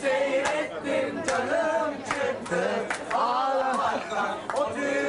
Seyrettim canım çıktı ağlamaktan O Türkan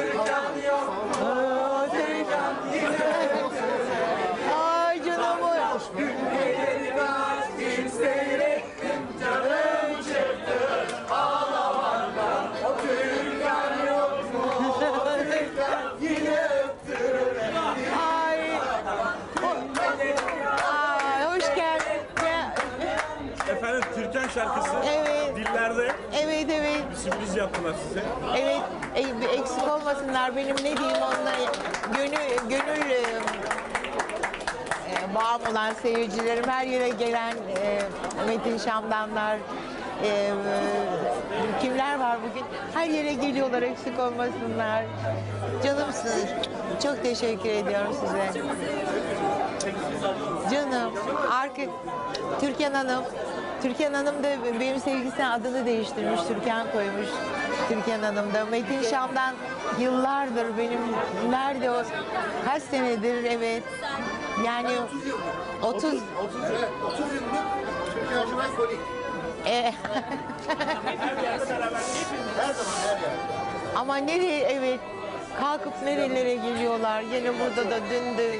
Türkan şarkısı Evet. dillerde Evet evet. bir sürpriz yaptılar size. Evet, e, eksik olmasınlar. Benim ne diyeyim onunla gönül, gönül e, e, bağım olan seyircilerim, her yere gelen e, Metin Şamdanlar, e, e, kimler var bugün? Her yere geliyorlar, eksik olmasınlar. Canımsınız. Çok teşekkür ediyorum size. Canım, arka, Türkan Hanım, Türkan Hanım da benim sevgisine adını değiştirmiş, Türkan koymuş. Türkan Hanım da. Metin Şam'dan yıllardır benim, nerede o, kaç senedir evet. Yani 30, 30 yıllık Türkan Şoray Kolik. e, ama nereye evet, kalkıp nerelere geliyorlar. Yine burada da dün de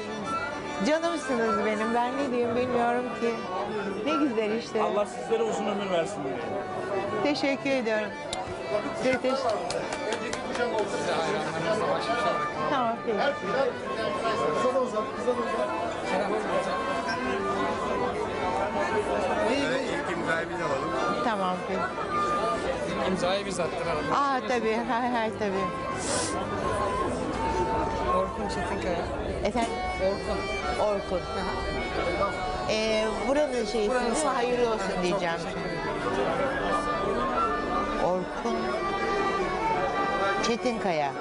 canımsınız benim. Ben ne diyeyim bilmiyorum ki. Ne güzel işte. Allah sizlere uzun ömür versin diye. Teşekkür ediyorum. Size teş- Önceki kuşak olsa size Tamam peki. Her kuşak Türkan Şoray Kıza da uzat, kıza da uzat. İlk imzayı biz alalım. Tamam peki. İmzayı biz attıralım. Aa tabii, hay hay tabii. Orkun Çetinkaya. Efendim? Orkun. Orkun. Ee, buranın şeysi hayırlı olsun diyeceğim. Orkun Çetinkaya.